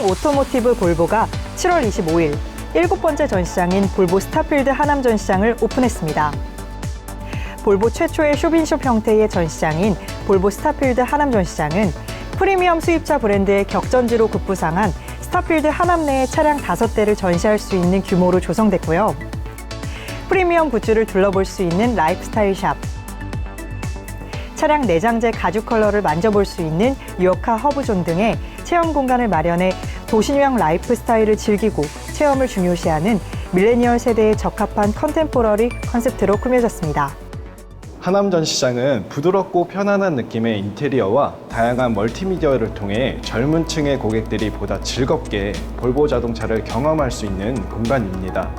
삼성 오토모티브 볼보가 7월 25일 일곱 번째 전시장인 볼보 스타필드 하남 전시장을 오픈했습니다. 볼보 최초의 쇼빈숍 형태의 전시장인 볼보 스타필드 하남 전시장은 프리미엄 수입차 브랜드의 격전지로 급부상한 스타필드 하남 내의 차량 다섯 대를 전시할 수 있는 규모로 조성됐고요. 프리미엄 굿즈를 둘러볼 수 있는 라이프스타일 샵, 차량 내장재 가죽 컬러를 만져볼 수 있는 유어카 허브존 등의 체험 공간을 마련해 도시유형 라이프 스타일을 즐기고 체험을 중요시하는 밀레니얼 세대에 적합한 컨템포러리 컨셉트로 꾸며졌습니다. 하남전 시장은 부드럽고 편안한 느낌의 인테리어와 다양한 멀티미디어를 통해 젊은 층의 고객들이 보다 즐겁게 볼보 자동차를 경험할 수 있는 공간입니다.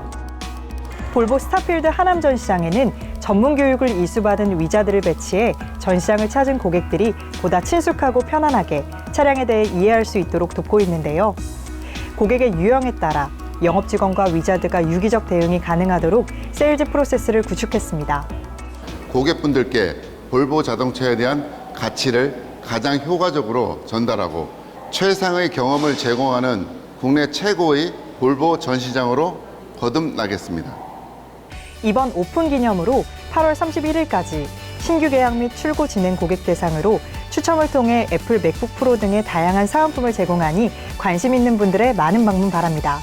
볼보 스타필드 하남 전 시장에는 전문 교육을 이수받은 위자들을 배치해 전시장을 찾은 고객들이 보다 친숙하고 편안하게 차량에 대해 이해할 수 있도록 돕고 있는데요. 고객의 유형에 따라 영업 직원과 위자드가 유기적 대응이 가능하도록 세일즈 프로세스를 구축했습니다. 고객분들께 볼보 자동차에 대한 가치를 가장 효과적으로 전달하고 최상의 경험을 제공하는 국내 최고의 볼보 전시장으로 거듭나겠습니다. 이번 오픈 기념으로 8월 31일까지 신규 계약 및 출고 진행 고객 대상으로 추첨을 통해 애플 맥북 프로 등의 다양한 사은품을 제공하니 관심 있는 분들의 많은 방문 바랍니다.